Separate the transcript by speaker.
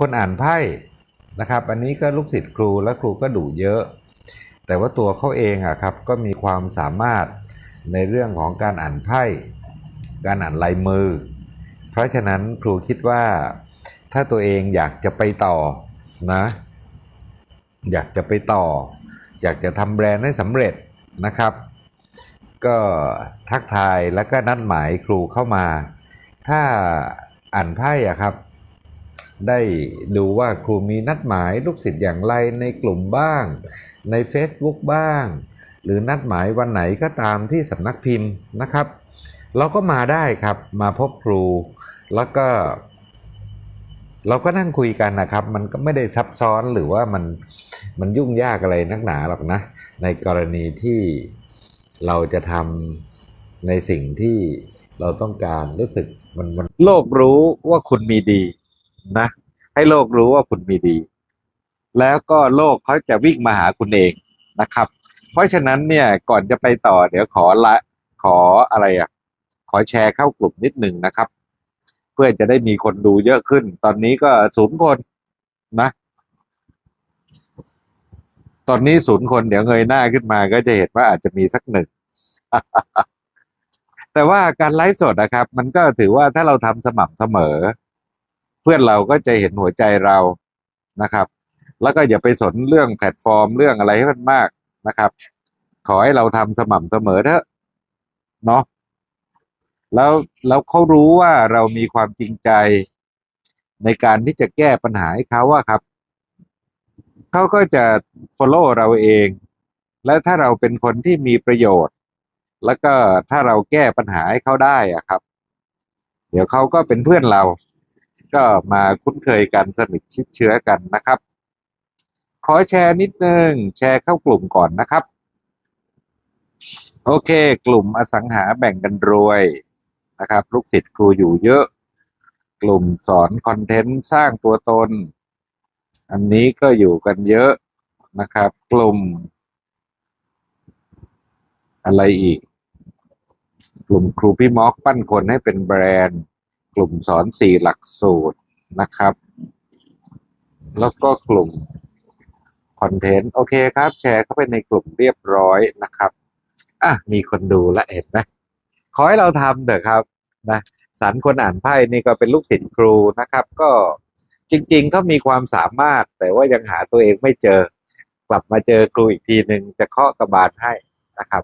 Speaker 1: คนอ่านไพ่นะครับ อันนี้ก็ลูกศิษย์ครูและครูก็ดุเยอะ แต่ว่าตัวเขาเองอะครับก็มีความสามารถในเรื่องของการอ่านไพ่ การอ่านลายมือ เพราะฉะนั้นครูคิดว่าถ้าตัวเองอยากจะไปต่อนะ อยากจะไปต่อ อยากจะทำแบรนด์ให้สำเร็จนะครับ ก็ทักทายแล้วก็นัดหมายครูเข้ามา ถ้าอ่านไพ่อะครับ ได้ดูว่าครูมีนัดหมายลูกศิษย์อย่างไรในกลุ่มบ้าง ใน Facebook บ้าง หรือนัดหมายวันไหนก็ตามที่สำนักพิมพ์นะครับ เราก็มาได้ครับมาพบครูแล้วก็ เราก็นั่งคุยกันนะครับ มันก็ไม่ได้ซับซ้อนหรือว่ามันมันยุ่งยากอะไรนักหนาหรอกนะ ในกรณีที่เราจะทำในสิ่งที่เราต้องการรู้สึกมันมันโลกรู้ว่าคุณมีดี นะ ให้โลกรู้ว่าคุณมีดี แล้วก็โลกเขาจะวิ่งมาหาคุณเองนะครับ เพราะฉะนั้นเนี่ยก่อนจะไปต่อเดี๋ยวขอละขออะไรอะ ขอแชร์เข้ากลุ่มนิดหนึ่งนะครับ เพื่อจะได้มีคนดูเยอะขึ้น ตอนนี้ก็ศูนย์คนนะ ตอนนี้ศูนย์คนเดี๋ยวเงยหน้าขึ้นมาก็จะเห็นว่าอาจจะมีสักหนึ่งแต่ว่าการไลฟ์สดนะครับ มันก็ถือว่าถ้าเราทำสม่ำเสมอ เพื่อนเราก็จะเห็นหัวใจเรานะครับ แล้วก็อย่าไปสนเรื่องแพลตฟอร์มเรื่องอะไรให้มันมากนะครับ ขอให้เราทำสม่ำเสมอเถอะเนาะแล้วแล้วเขารู้ว่าเรามีความจริงใจในการที่จะแก้ปัญหาให้เขาว่าครับเขาก็จะ follow เราเอง และถ้าเราเป็นคนที่มีประโยชน์ แล้วก็ถ้าเราแก้ปัญหาให้เขาได้อะครับ เดี๋ยวเขาก็เป็นเพื่อนเรา ก็มาคุ้นเคยกันสนิทชิดเชื้อกันนะครับ ขอแชร์นิดนึงแชร์เข้ากลุ่มก่อนนะครับ โอเค กลุ่มอสังหาแบ่งกันรวยนะครับ ลูกศิษย์ครูอยู่เยอะ กลุ่มสอนคอนเทนต์สร้างตัวตน อันนี้ก็อยู่กันเยอะนะครับ กลุ่ม อะไรอีก กลุ่มครูพี่มอกปั้นคนให้เป็นแบรนด์ กลุ่มสอนสี่หลักสูตรนะครับ แล้วก็กลุ่มคอนเทนต์ โอเคครับ แชร์เข้าไปในกลุ่มเรียบร้อยนะครับ อะ มีคนดูและเห็นไหมขอให้เราทำเถอะครับนะสันคนอ่านไพ่นี่ก็เป็นลูกศิษย์ครูนะครับ ก็จริงๆเขามีความสามารถ แต่ว่ายังหาตัวเองไม่เจอ กลับมาเจอครูอีกทีหนึ่งจะเคาะกระบาลให้นะครับ